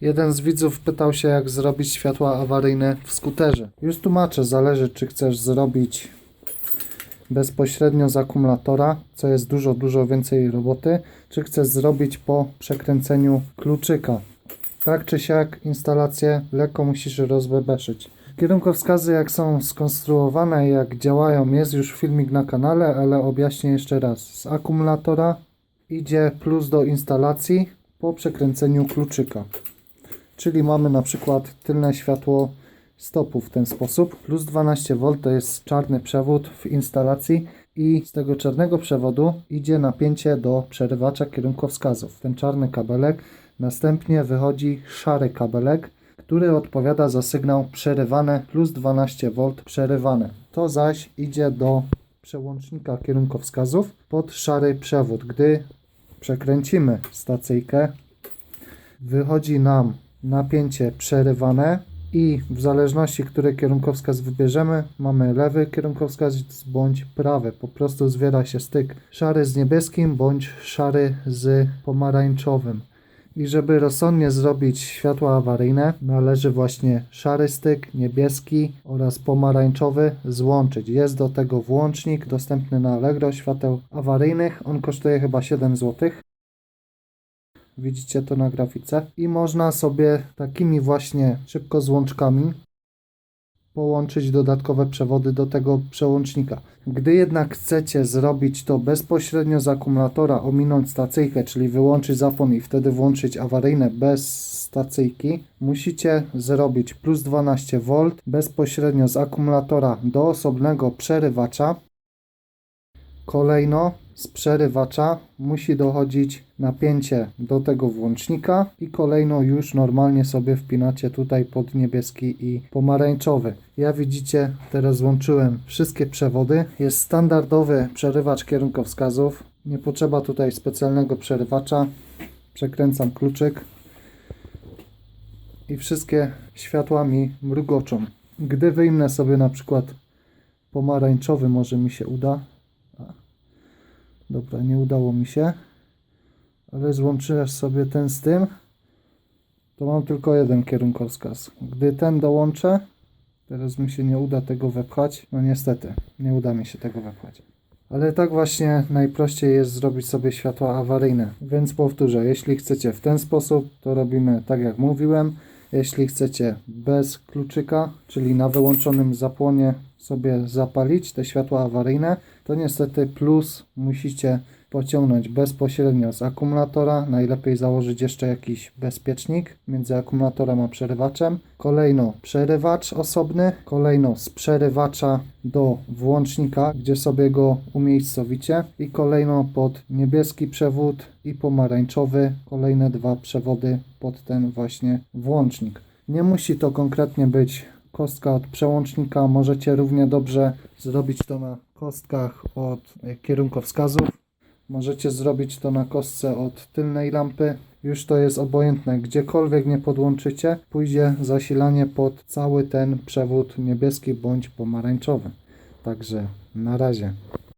Jeden z widzów pytał się, jak zrobić światła awaryjne w skuterze. Już tłumaczę, zależy czy chcesz zrobić bezpośrednio z akumulatora, co jest dużo, dużo więcej roboty, czy chcesz zrobić po przekręceniu kluczyka. Tak czy siak instalację lekko musisz rozbebeszyć. Kierunkowskazy jak są skonstruowane jak działają jest już filmik na kanale, ale objaśnię jeszcze raz. Z akumulatora idzie plus do instalacji po przekręceniu kluczyka. Czyli mamy na przykład tylne światło stopu w ten sposób. Plus 12V to jest czarny przewód w instalacji i z tego czarnego przewodu idzie napięcie do przerywacza kierunkowskazów. Ten czarny kabelek. Następnie wychodzi szary kabelek, który odpowiada za sygnał przerywane plus 12V przerywane. To zaś idzie do przełącznika kierunkowskazów pod szary przewód. Gdy przekręcimy stacyjkę, wychodzi nam napięcie przerywane i w zależności, który kierunkowskaz wybierzemy, mamy lewy kierunkowskaz bądź prawy. Po prostu zwiera się styk szary z niebieskim bądź szary z pomarańczowym. I żeby rozsądnie zrobić światła awaryjne, należy właśnie szary styk, niebieski oraz pomarańczowy złączyć. Jest do tego włącznik dostępny na Allegro świateł awaryjnych. On kosztuje chyba 7 zł. Widzicie to na grafice. I można sobie takimi właśnie szybko złączkami połączyć dodatkowe przewody do tego przełącznika. Gdy jednak chcecie zrobić to bezpośrednio z akumulatora, ominąć stacyjkę, czyli wyłączyć zapłon i wtedy włączyć awaryjne bez stacyjki, musicie zrobić plus 12V bezpośrednio z akumulatora do osobnego przerywacza. Kolejno z przerywacza musi dochodzić napięcie do tego włącznika i kolejno już normalnie sobie wpinacie tutaj pod niebieski i pomarańczowy. Ja widzicie, teraz złączyłem wszystkie przewody. Jest standardowy przerywacz kierunkowskazów. Nie potrzeba tutaj specjalnego przerywacza. Przekręcam kluczyk i wszystkie światła mi mrugoczą. Gdy wyjmę sobie na przykład pomarańczowy, może mi się uda. Dobra, nie udało mi się. Ale złączysz sobie ten z tym, to mam tylko jeden kierunkowskaz. Gdy ten dołączę, teraz mi się nie uda tego wepchać. No niestety, nie uda mi się tego wepchać. Ale tak właśnie najprościej jest zrobić sobie światła awaryjne. Więc powtórzę, jeśli chcecie w ten sposób, to robimy tak jak mówiłem. Jeśli chcecie bez kluczyka, czyli na wyłączonym zapłonie sobie zapalić te światła awaryjne, to niestety plus musicie pociągnąć bezpośrednio z akumulatora. Najlepiej założyć jeszcze jakiś bezpiecznik między akumulatorem a przerywaczem. Kolejno przerywacz osobny, kolejno z przerywacza do włącznika, gdzie sobie go umiejscowicie i kolejno pod niebieski przewód i pomarańczowy kolejne dwa przewody pod ten właśnie włącznik. Nie musi to konkretnie być kostka od przełącznika, możecie równie dobrze zrobić to na kostkach od e, kierunkowskazów. Możecie zrobić to na kostce od tylnej lampy. Już to jest obojętne. Gdziekolwiek nie podłączycie, pójdzie zasilanie pod cały ten przewód niebieski bądź pomarańczowy. Także na razie.